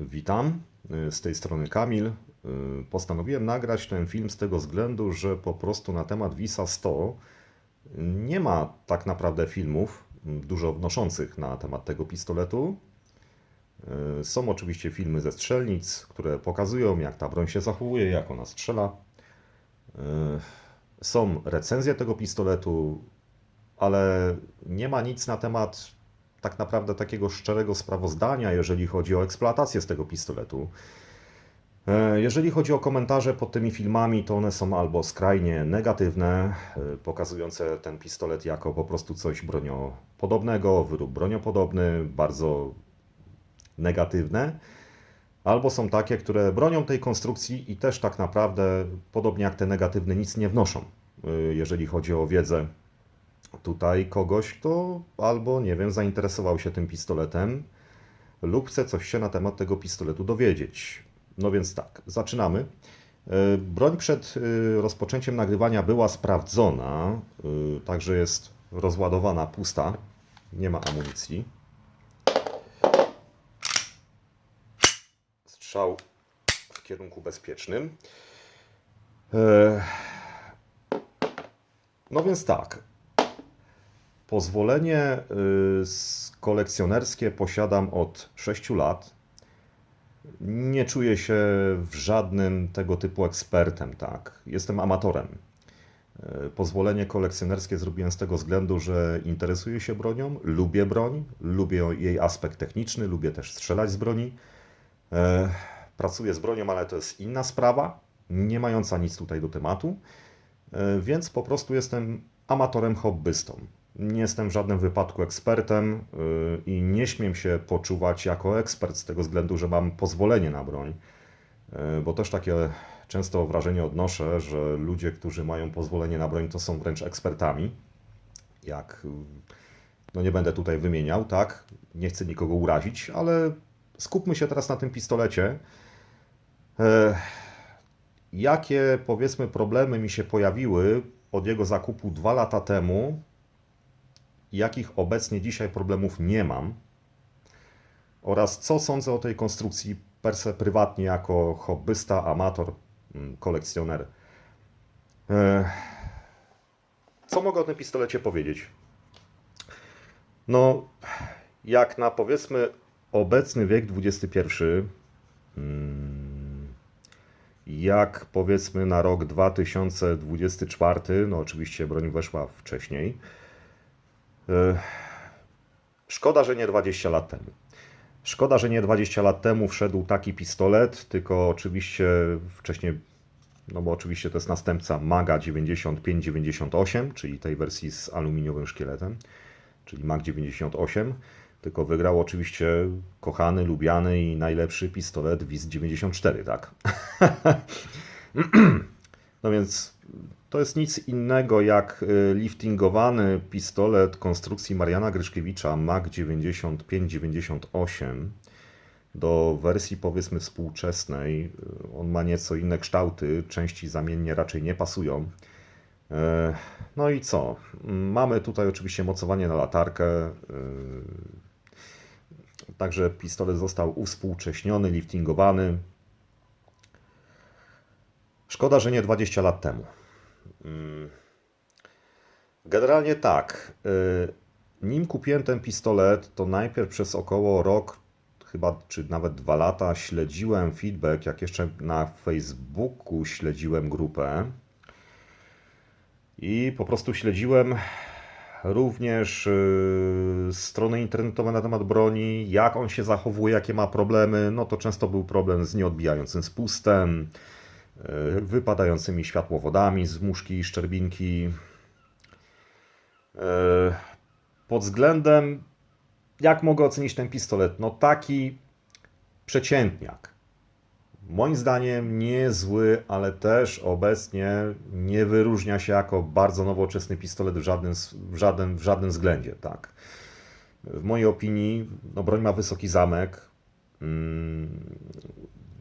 Witam, y, z tej strony Kamil. Y, Postanowiłem nagrać ten film z tego względu, że po prostu na temat Visa 100 nie ma tak naprawdę filmów y, dużo wnoszących na temat tego pistoletu. Y, Są oczywiście filmy ze strzelnic, które pokazują, jak ta broń się zachowuje, jak ona strzela. Są recenzje tego pistoletu, ale nie ma nic na temat tak naprawdę takiego szczerego sprawozdania, jeżeli chodzi o eksploatację z tego pistoletu. E, Jeżeli chodzi o komentarze pod tymi filmami, to one są albo skrajnie negatywne, e, pokazujące ten pistolet jako po prostu coś broniopodobnego, wyrób broniopodobny, bardzo negatywne, albo są takie, które bronią tej konstrukcji i też tak naprawdę, podobnie jak te negatywne, nic nie wnoszą, e, jeżeli chodzi o wiedzę tutaj kogoś, kto albo, nie wiem, zainteresował się tym pistoletem lub chce coś się na temat tego pistoletu dowiedzieć. No więc tak, zaczynamy. E, Broń przed e, rozpoczęciem nagrywania była sprawdzona, e, także jest rozładowana, pusta, nie ma amunicji. Strzał w kierunku bezpiecznym. No więc tak, Pozwolenie y, kolekcjonerskie posiadam od 6 lat. Nie czuję się w żadnym tego typu ekspertem, tak. Jestem amatorem. Y, Pozwolenie kolekcjonerskie zrobiłem z tego względu, że interesuję się bronią, lubię broń, lubię jej aspekt techniczny, lubię też strzelać z broni. E, Pracuję z bronią, ale to jest inna sprawa, nie mająca nic tutaj do tematu. E, Więc po prostu jestem amatorem hobbystą. Nie jestem w żadnym wypadku ekspertem yy, i nie śmiem się poczuwać jako ekspert z tego względu, że mam pozwolenie na broń. Yy, Bo też takie często wrażenie odnoszę, że ludzie, którzy mają pozwolenie na broń, to są wręcz ekspertami. Jak, yy, no nie będę tutaj wymieniał, tak? Nie chcę nikogo urazić, ale skupmy się teraz na tym pistolecie. E, jakie powiedzmy problemy mi się pojawiły od jego zakupu dwa lata temu, jakich obecnie dzisiaj problemów nie mam oraz co sądzę o tej konstrukcji per se prywatnie jako hobbysta, amator, mm, kolekcjoner. E, Co mogę o tym pistolecie powiedzieć? No, jak na powiedzmy obecny wiek XXI, mm, jak powiedzmy na rok 2024, no oczywiście broń weszła wcześniej. E, Szkoda, że nie 20 lat temu. Szkoda, że nie 20 lat temu wszedł taki pistolet, tylko oczywiście wcześniej, no bo oczywiście to jest następca Maga 95-98, czyli tej wersji z aluminiowym szkieletem, czyli Mag 98. Tylko wygrał oczywiście kochany, lubiany i najlepszy pistolet WIS 94, tak? No więc to jest nic innego jak y, liftingowany pistolet konstrukcji Mariana Gryszkiewicza MAG 95-98 do wersji powiedzmy współczesnej. Y, On ma nieco inne kształty, części zamiennie raczej nie pasują. E, No i co? Mamy tutaj oczywiście mocowanie na latarkę. y, Także pistolet został uwspółcześniony, liftingowany. Szkoda, że nie 20 lat temu. Mm. Generalnie tak. y, Nim kupiłem ten pistolet, to najpierw przez około rok, chyba czy nawet dwa lata śledziłem feedback, jak jeszcze na Facebooku śledziłem grupę. I po prostu śledziłem również y, strony internetowe na temat broni, jak on się zachowuje, jakie ma problemy. No to często był problem z nieodbijającym spustem, wypadającymi światłowodami z muszki i szczerbinki. Y, Pod względem, jak mogę ocenić ten pistolet? No taki przeciętniak. Moim zdaniem niezły, ale też obecnie nie wyróżnia się jako bardzo nowoczesny pistolet w żadnym, w w żadnym względzie. Tak. W mojej opinii no, broń ma wysoki zamek, mm,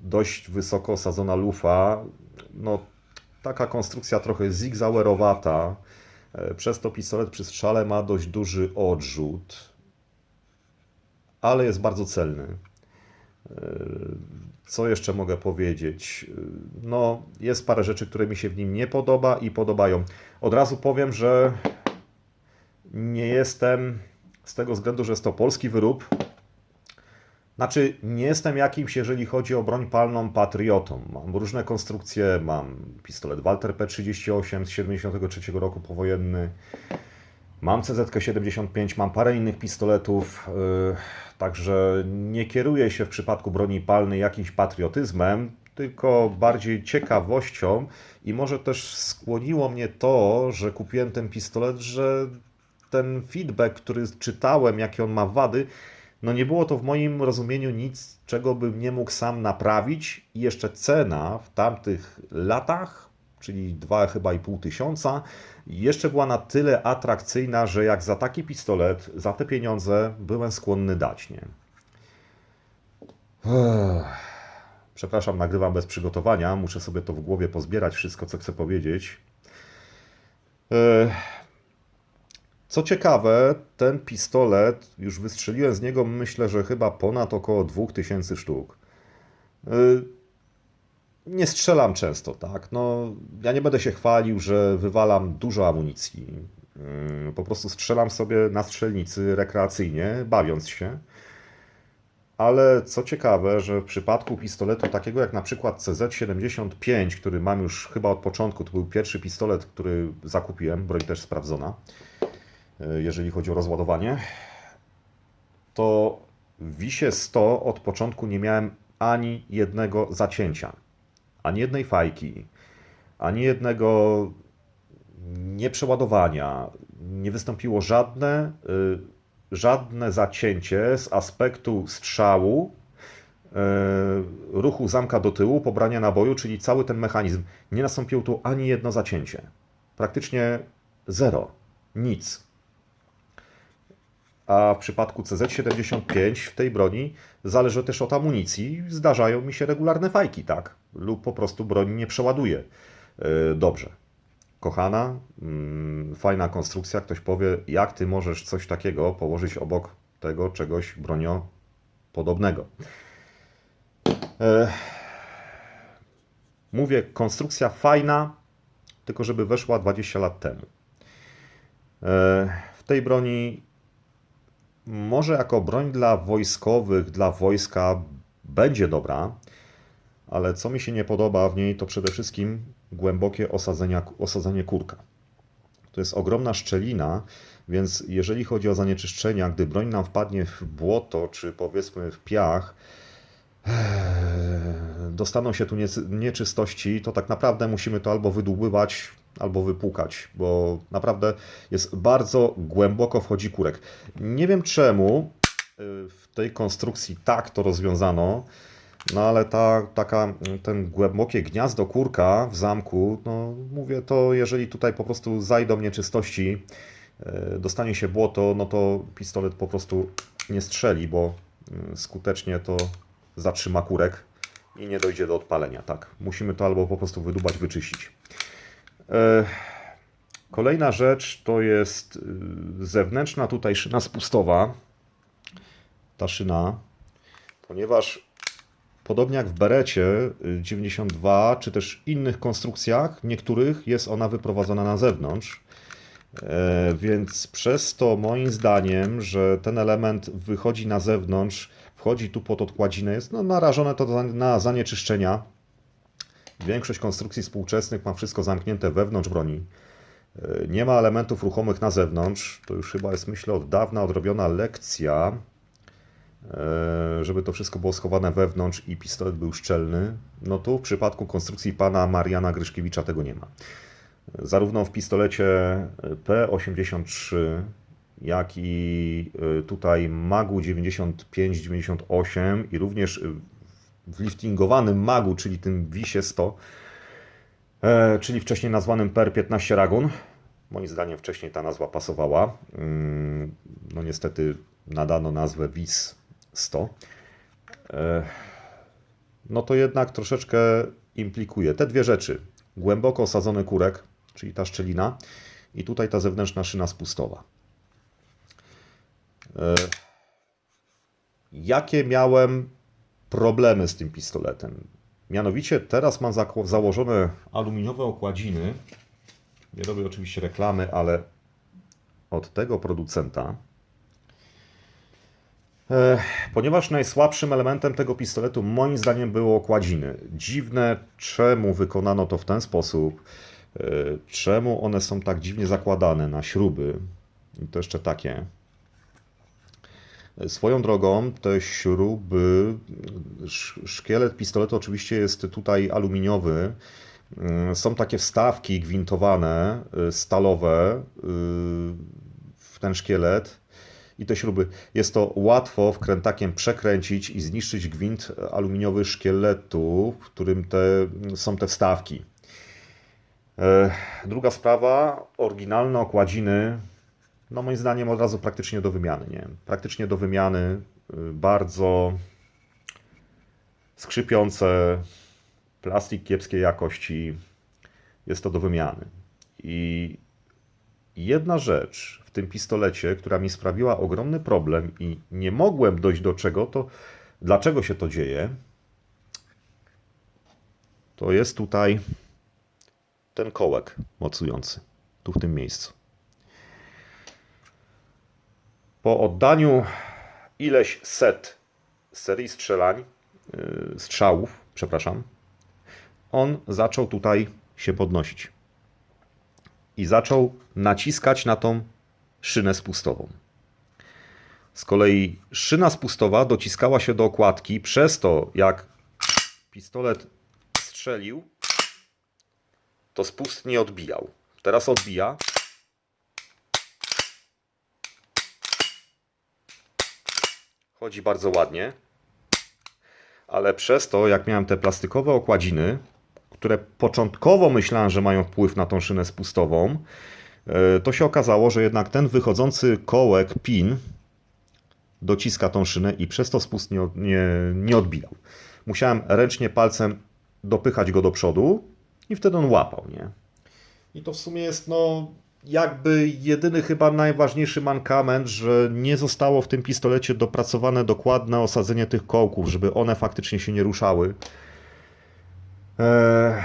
dość wysoko osadzona lufa, no, taka konstrukcja trochę zigzauerowata, e, przez to pistolet przy strzale ma dość duży odrzut, ale jest bardzo celny. Co jeszcze mogę powiedzieć? No, jest parę rzeczy, które mi się w nim nie podoba i podobają. Od razu powiem, że nie jestem z tego względu, że jest to polski wyrób. Znaczy, nie jestem jakimś, jeżeli chodzi o broń palną, patriotą. Mam różne konstrukcje, mam pistolet Walter P38 z 73 roku powojenny, mam CZK-75, mam parę innych pistoletów, yy, także nie kieruję się w przypadku broni palnej jakimś patriotyzmem, tylko bardziej ciekawością i może też skłoniło mnie to, że kupiłem ten pistolet, że ten feedback, który czytałem, jakie on ma wady, no nie było to w moim rozumieniu nic, czego bym nie mógł sam naprawić i jeszcze cena w tamtych latach, czyli dwa chyba i pół tysiąca, jeszcze była na tyle atrakcyjna, że jak za taki pistolet, za te pieniądze byłem skłonny dać, nie? Przepraszam, nagrywam bez przygotowania, muszę sobie to w głowie pozbierać, wszystko co chcę powiedzieć. Co ciekawe, ten pistolet, już wystrzeliłem z niego myślę, że chyba ponad około 2000 sztuk. Y, nie strzelam często, tak? No, ja nie będę się chwalił, że wywalam dużo amunicji. Y, po prostu strzelam sobie na strzelnicy rekreacyjnie, bawiąc się. Ale co ciekawe, że w przypadku pistoletu takiego jak na przykład CZ75, który mam już chyba od początku, to był pierwszy pistolet, który zakupiłem, broń też sprawdzona. E, jeżeli chodzi o rozładowanie, to w Wisie 100 od początku nie miałem ani jednego zacięcia, ani jednej fajki, ani jednego nieprzeładowania. Nie wystąpiło żadne, y, żadne zacięcie z aspektu strzału, y, ruchu zamka do tyłu, pobrania naboju, czyli cały ten mechanizm. Nie nastąpiło tu ani jedno zacięcie. Praktycznie zero. Nic. A w przypadku CZ75 w tej broni zależy też od amunicji. Zdarzają mi się regularne fajki, tak? Lub po prostu broń nie przeładuje e, dobrze. Kochana, mm, fajna konstrukcja. Ktoś powie, jak ty możesz coś takiego położyć obok tego czegoś bronio podobnego. E, mówię, konstrukcja fajna, tylko żeby weszła 20 lat temu. E, w tej broni może jako broń dla wojskowych, dla wojska będzie dobra, ale co mi się nie podoba w niej, to przede wszystkim głębokie osadzenia, osadzenie kurka. To jest ogromna szczelina, więc jeżeli chodzi o zanieczyszczenia, gdy broń nam wpadnie w błoto, czy powiedzmy w piach, dostaną się tu nieczystości, to tak naprawdę musimy to albo wydłubywać, albo wypłukać, bo naprawdę jest bardzo głęboko wchodzi kurek. Nie wiem czemu y, w tej konstrukcji tak to rozwiązano, no ale ta, taka, ten głębokie gniazdo kurka w zamku, no mówię to, jeżeli tutaj po prostu zajdą nieczystości, y, dostanie się błoto, no to pistolet po prostu nie strzeli, bo y, skutecznie to zatrzyma kurek i nie dojdzie do odpalenia. Tak, musimy to albo po prostu wydubać, wyczyścić. E, kolejna rzecz to jest y, zewnętrzna tutaj szyna spustowa. Ta szyna, ponieważ podobnie jak w Berecie 92 y, czy też innych konstrukcjach, niektórych jest ona wyprowadzona na zewnątrz. E, więc przez to moim zdaniem, że ten element wychodzi na zewnątrz, wchodzi tu pod odkładzinę, jest no, narażone to na zanieczyszczenia Większość konstrukcji współczesnych ma wszystko zamknięte wewnątrz broni. E, nie ma elementów ruchomych na zewnątrz. To już chyba jest, myślę, od dawna odrobiona lekcja, e, żeby to wszystko było schowane wewnątrz i pistolet był szczelny. No tu w przypadku konstrukcji pana Mariana Gryszkiewicza tego nie ma. Zarówno w pistolecie P83, jak i e, tutaj Magu 95-98 i również w liftingowanym magu, czyli tym Wisie 100, e, czyli wcześniej nazwanym PR15 Ragun. Moim zdaniem wcześniej ta nazwa pasowała. Mm, no niestety nadano nazwę WIS 100. E, no to jednak troszeczkę implikuje te dwie rzeczy. Głęboko osadzony kurek, czyli ta szczelina i tutaj ta zewnętrzna szyna spustowa. E, jakie miałem problemy z tym pistoletem. Mianowicie teraz mam założone aluminiowe okładziny. Nie robię oczywiście reklamy, ale od tego producenta. E, Ponieważ najsłabszym elementem tego pistoletu moim zdaniem były okładziny. Dziwne, czemu wykonano to w ten sposób, e, czemu one są tak dziwnie zakładane na śruby. I to jeszcze takie. Swoją drogą, te śruby, sz- szkielet pistoletu oczywiście jest tutaj aluminiowy. Mm, Są takie wstawki gwintowane, y, stalowe y, w ten szkielet i te śruby. Jest to łatwo wkrętakiem przekręcić i zniszczyć gwint aluminiowy szkieletu, w którym te, są te wstawki. E, Druga sprawa, oryginalne okładziny, no moim zdaniem od razu praktycznie do wymiany, nie? Praktycznie do wymiany, y, bardzo skrzypiące, plastik kiepskiej jakości, jest to do wymiany. I jedna rzecz w tym pistolecie, która mi sprawiła ogromny problem i nie mogłem dojść do czego, to dlaczego się to dzieje, to jest tutaj ten kołek mocujący, tu w tym miejscu. Po oddaniu ileś set serii strzelań, yy, strzałów, przepraszam, on zaczął tutaj się podnosić. I zaczął naciskać na tą szynę spustową. Z kolei szyna spustowa dociskała się do okładki, przez to jak pistolet strzelił, to spust nie odbijał. Teraz odbija. Chodzi bardzo ładnie. Ale przez to, jak miałem te plastikowe okładziny, które początkowo myślałem, że mają wpływ na tą szynę spustową, e, to się okazało, że jednak ten wychodzący kołek, pin, dociska tą szynę i przez to spust nie, nie, nie odbijał. Musiałem ręcznie palcem dopychać go do przodu i wtedy on łapał, nie? I to w sumie jest, no, jakby jedyny chyba najważniejszy mankament, że nie zostało w tym pistolecie dopracowane dokładne osadzenie tych kołków, żeby one faktycznie się nie ruszały. Eee,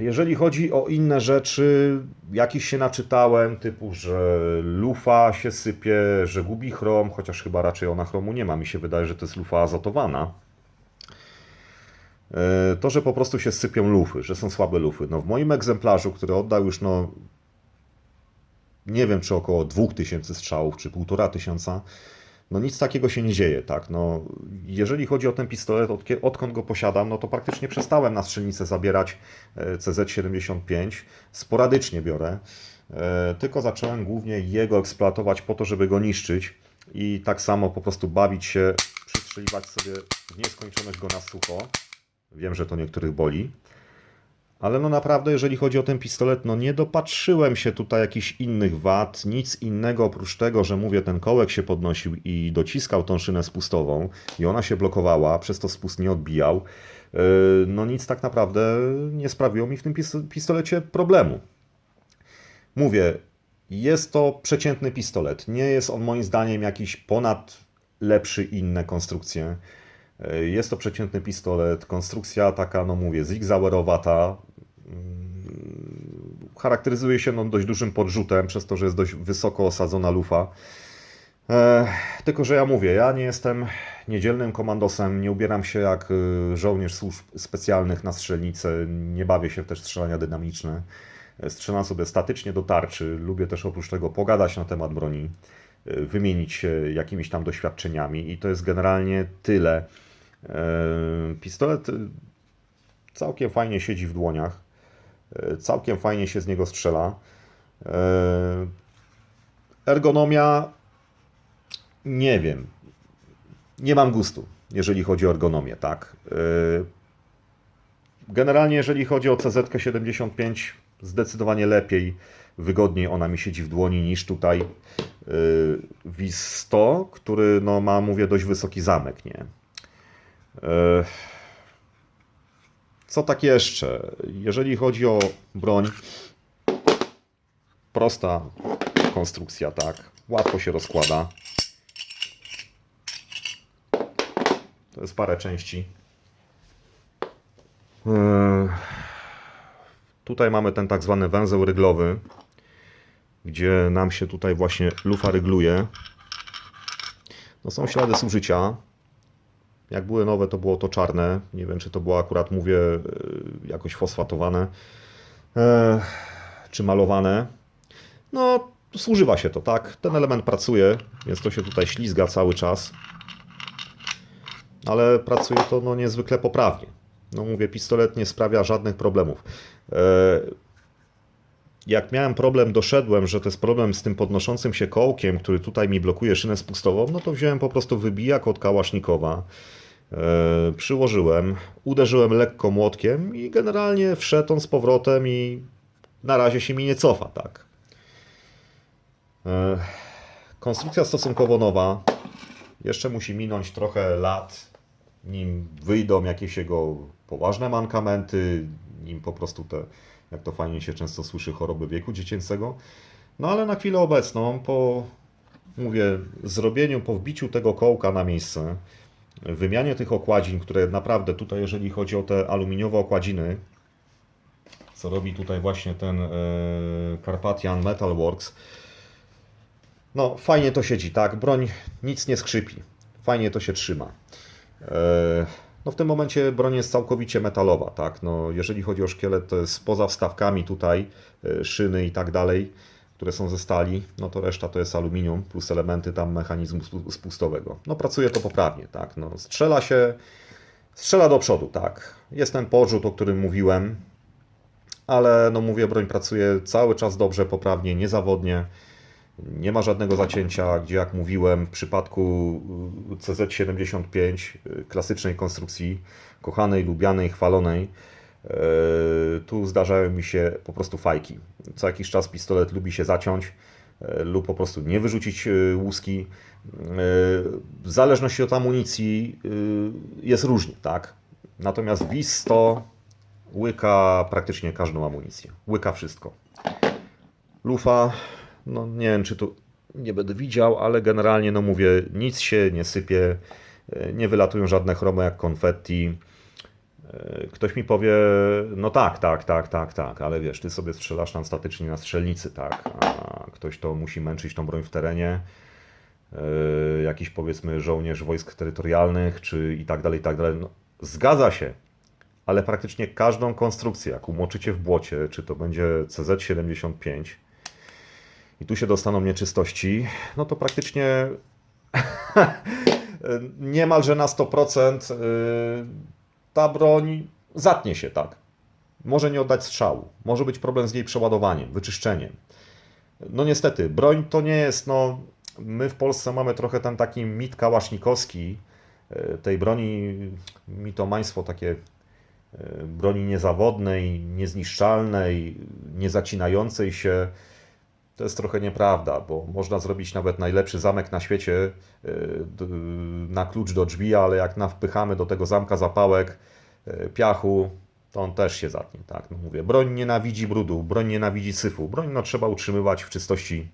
Jeżeli chodzi o inne rzeczy, jakiś się naczytałem, typu, że lufa się sypie, że gubi chrom, chociaż chyba raczej ona chromu nie ma. Mi się wydaje, że to jest lufa azotowana. E, To, że po prostu się sypią lufy, że są słabe lufy. No w moim egzemplarzu, który oddał już no nie wiem, czy około 2000 strzałów, czy 1500, no nic takiego się nie dzieje, tak, no jeżeli chodzi o ten pistolet, od, odkąd go posiadam, no to praktycznie przestałem na strzelnicę zabierać e, CZ75, sporadycznie biorę, e, tylko zacząłem głównie jego eksploatować po to, żeby go niszczyć i tak samo po prostu bawić się, przystrzeliwać sobie w nieskończoność go na sucho, wiem, że to niektórych boli, ale no naprawdę, jeżeli chodzi o ten pistolet, no nie dopatrzyłem się tutaj jakichś innych wad, nic innego oprócz tego, że mówię, ten kołek się podnosił i dociskał tą szynę spustową i ona się blokowała, przez to spust nie odbijał. Yy, No nic tak naprawdę nie sprawiło mi w tym pis- pistolecie problemu. Mówię, jest to przeciętny pistolet. Nie jest on moim zdaniem jakiś ponad lepszy inne konstrukcje. Jest to przeciętny pistolet, konstrukcja taka, no mówię, zigzauerowata, charakteryzuje się no, dość dużym podrzutem, przez to, że jest dość wysoko osadzona lufa. E, tylko, że ja mówię, ja nie jestem niedzielnym komandosem, nie ubieram się jak y, żołnierz służb specjalnych na strzelnicę, nie bawię się w też strzelania dynamiczne. E, Strzelam sobie statycznie do tarczy, lubię też oprócz tego pogadać na temat broni, y, wymienić się jakimiś tam doświadczeniami i to jest generalnie tyle. E, Pistolet y, całkiem fajnie siedzi w dłoniach. E, Całkiem fajnie się z niego strzela. E, Ergonomia nie wiem. Nie mam gustu, jeżeli chodzi o ergonomię, tak. E, Generalnie, jeżeli chodzi o CZ75, zdecydowanie lepiej, wygodniej ona mi siedzi w dłoni niż tutaj WIS 100, który no, ma, mówię, dość wysoki zamek, nie. E, co tak jeszcze? Jeżeli chodzi o broń, prosta konstrukcja, tak. Łatwo się rozkłada. To jest parę części. Eee, Tutaj mamy ten tak zwany węzeł ryglowy, gdzie nam się tutaj właśnie lufa rygluje. No są ślady zużycia. Jak były nowe, to było to czarne. Nie wiem, czy to było akurat, mówię, e, jakoś fosfatowane e, czy malowane. No, zużywa się to, tak? Ten element pracuje, więc to się tutaj ślizga cały czas. Ale pracuje to no, niezwykle poprawnie. No mówię, pistolet nie sprawia żadnych problemów. Jak miałem problem, doszedłem, że to jest problem z tym podnoszącym się kołkiem, który tutaj mi blokuje szynę spustową, no to wziąłem po prostu wybijak od kałasznikowa, e, przyłożyłem, uderzyłem lekko młotkiem i generalnie wszedł on z powrotem i na razie się mi nie cofa, tak. E, konstrukcja stosunkowo nowa, jeszcze musi minąć trochę lat, nim wyjdą jakieś jego poważne mankamenty, nim po prostu te, jak to fajnie się często słyszy, choroby wieku dziecięcego. No ale na chwilę obecną, po, mówię, zrobieniu, po wbiciu tego kołka na miejsce, wymianie tych okładzin, które naprawdę tutaj, jeżeli chodzi o te aluminiowe okładziny, co robi tutaj właśnie ten e, Carpathian Metal Works, no fajnie to siedzi, tak, broń nic nie skrzypi, fajnie to się trzyma. No w tym momencie broń jest całkowicie metalowa, tak? No, jeżeli chodzi o szkielet, to jest poza wstawkami tutaj, e, szyny i tak dalej, które są ze stali, no to reszta to jest aluminium plus elementy tam mechanizmu spu- spustowego. No pracuje to poprawnie, tak? No, strzela się, strzela do przodu, tak? Jest ten podrzut, o którym mówiłem, ale no mówię, broń pracuje cały czas dobrze, poprawnie, niezawodnie. Nie ma żadnego zacięcia, gdzie jak mówiłem, w przypadku y, CZ75, y, klasycznej konstrukcji, kochanej, lubianej, chwalonej, y, tu zdarzają mi się po prostu fajki. Co jakiś czas pistolet lubi się zaciąć lub po prostu nie wyrzucić łuski. W zależności od amunicji jest różnie, tak? Natomiast WIS 100 łyka praktycznie każdą amunicję. Łyka wszystko. Lufa, no nie wiem, czy tu nie będę widział, ale generalnie, no mówię, nic się nie sypie, e, nie wylatują żadne chromy jak konfetti. E, Ktoś mi powie, no tak, tak, tak, tak, tak, ale wiesz, ty sobie strzelasz tam statycznie na strzelnicy, tak, a ktoś to musi męczyć tą broń w terenie, e, jakiś powiedzmy żołnierz wojsk terytorialnych, czy i tak dalej, i tak dalej. No, zgadza się, ale praktycznie każdą konstrukcję, jak umoczycie w błocie, czy to będzie CZ75, i tu się dostaną nieczystości, no to praktycznie niemalże na 100% y, ta broń zatnie się, tak. Może nie oddać strzału, może być problem z jej przeładowaniem, wyczyszczeniem. No niestety, broń to nie jest, no my w Polsce mamy trochę ten taki mit kałasznikowski, y, tej broni, mitomaństwo takie y, broni niezawodnej, niezniszczalnej, niezacinającej się. To jest trochę nieprawda, bo można zrobić nawet najlepszy zamek na świecie d- na klucz do drzwi, ale jak nawpychamy do tego zamka zapałek, yy, piachu, to on też się zatnie. Tak? No mówię, broń nienawidzi brudu, broń nienawidzi syfu. Broń no, trzeba utrzymywać w czystości.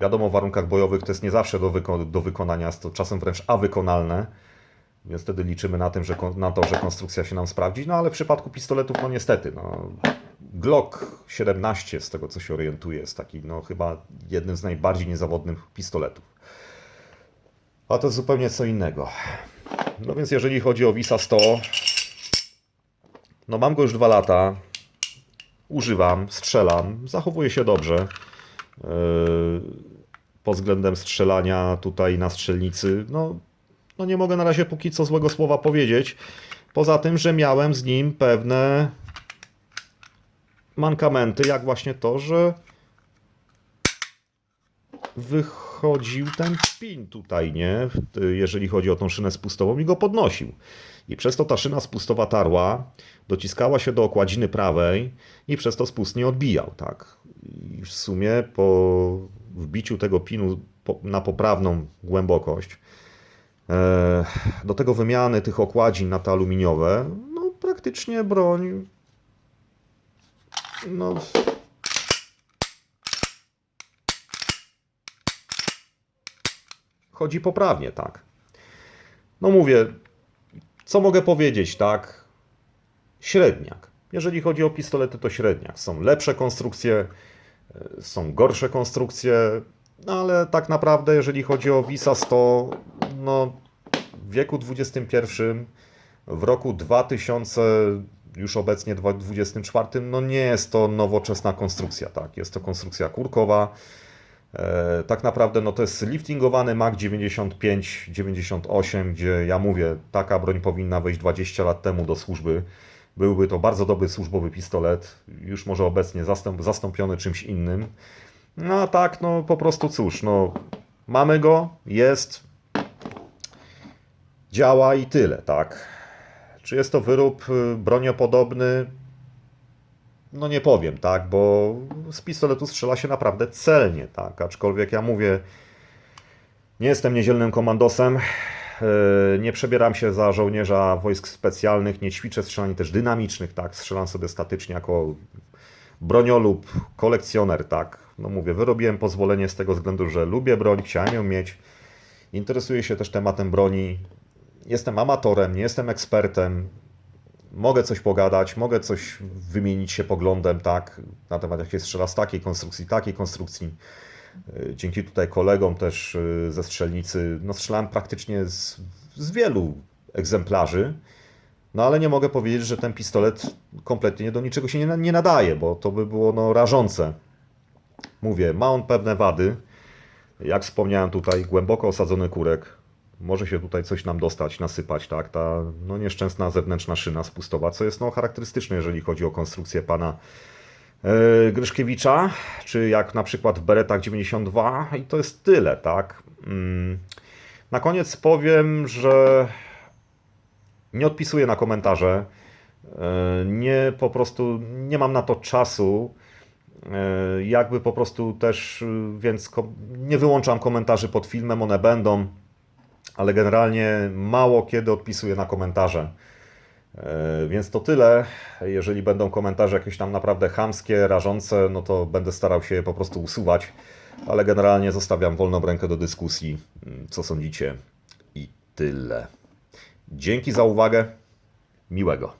Wiadomo, w warunkach bojowych to jest nie zawsze do, wyko- do wykonania, jest to czasem wręcz awykonalne. Więc wtedy liczymy na, tym, że, na to, że konstrukcja się nam sprawdzi. No ale w przypadku pistoletów, no niestety, no, Glock 17, z tego co się orientuję, jest taki no, chyba jednym z najbardziej niezawodnych pistoletów. A to zupełnie co innego. No więc jeżeli chodzi o Visa 100, no mam go już dwa lata. Używam, strzelam, zachowuje się dobrze. Yy, Pod względem strzelania tutaj na strzelnicy, no, no nie mogę na razie póki co złego słowa powiedzieć. Poza tym, że miałem z nim pewne mankamenty, jak właśnie to, że wychodził ten pin tutaj, nie? Jeżeli chodzi o tą szynę spustową i go podnosił. I przez to ta szyna spustowa tarła, dociskała się do okładziny prawej i przez to spust nie odbijał, tak? I w sumie po wbiciu tego pinu na poprawną głębokość, do tego wymiany tych okładzin na te aluminiowe, no praktycznie broń no. Chodzi poprawnie, tak. No mówię, co mogę powiedzieć, tak? średniak. Jeżeli chodzi o pistolety, to średniak. Są lepsze konstrukcje, e, są gorsze konstrukcje, no ale tak naprawdę, jeżeli chodzi o Visa 100, no w wieku XXI, w roku 2000, już obecnie 2024, no nie jest to nowoczesna konstrukcja, tak? Jest to konstrukcja kurkowa. E, tak naprawdę no to jest liftingowany Mag 95-98, gdzie ja mówię, taka broń powinna wejść 20 lat temu do służby. Byłby to bardzo dobry służbowy pistolet, już może obecnie zastąp, zastąpiony czymś innym. No a tak, no po prostu cóż, no mamy go, jest, działa i tyle, tak. Czy jest to wyrób y, broniopodobny? No nie powiem, tak, bo z pistoletu strzela się naprawdę celnie, tak. Aczkolwiek ja mówię, nie jestem niedzielnym komandosem, yy, nie przebieram się za żołnierza wojsk specjalnych, nie ćwiczę strzelań też dynamicznych, tak. Strzelam sobie statycznie jako broniolub, kolekcjoner, tak. No mówię, wyrobiłem pozwolenie z tego względu, że lubię broń, chciałem ją mieć. Interesuję się też tematem broni. Jestem amatorem, nie jestem ekspertem. Mogę coś pogadać, mogę coś wymienić się poglądem, tak, na temat jak się strzela z takiej konstrukcji, takiej konstrukcji. Yy, Dzięki tutaj kolegom też yy, ze strzelnicy, no strzelałem praktycznie z, z wielu egzemplarzy. No ale nie mogę powiedzieć, że ten pistolet kompletnie do niczego się nie, nie nadaje, bo to by było no, rażące. Mówię, ma on pewne wady. Jak wspomniałem tutaj, głęboko osadzony kurek. Może się tutaj coś nam dostać, nasypać, tak? Ta no, nieszczęsna zewnętrzna szyna spustowa, co jest no, charakterystyczne, jeżeli chodzi o konstrukcję pana e, Gryszkiewicza, czy jak na przykład w Beretach 92 i to jest tyle, tak? Mm. Na koniec powiem, że nie odpisuję na komentarze. E, Nie po prostu nie mam na to czasu. E, Jakby po prostu też, y, więc nie wyłączam komentarzy pod filmem, one będą, ale generalnie mało kiedy odpisuję na komentarze. E, Więc to tyle. Jeżeli będą komentarze jakieś tam naprawdę chamskie, rażące, no to będę starał się je po prostu usuwać, ale generalnie zostawiam wolną rękę do dyskusji. Mm, Co sądzicie? I tyle. Dzięki za uwagę. Miłego.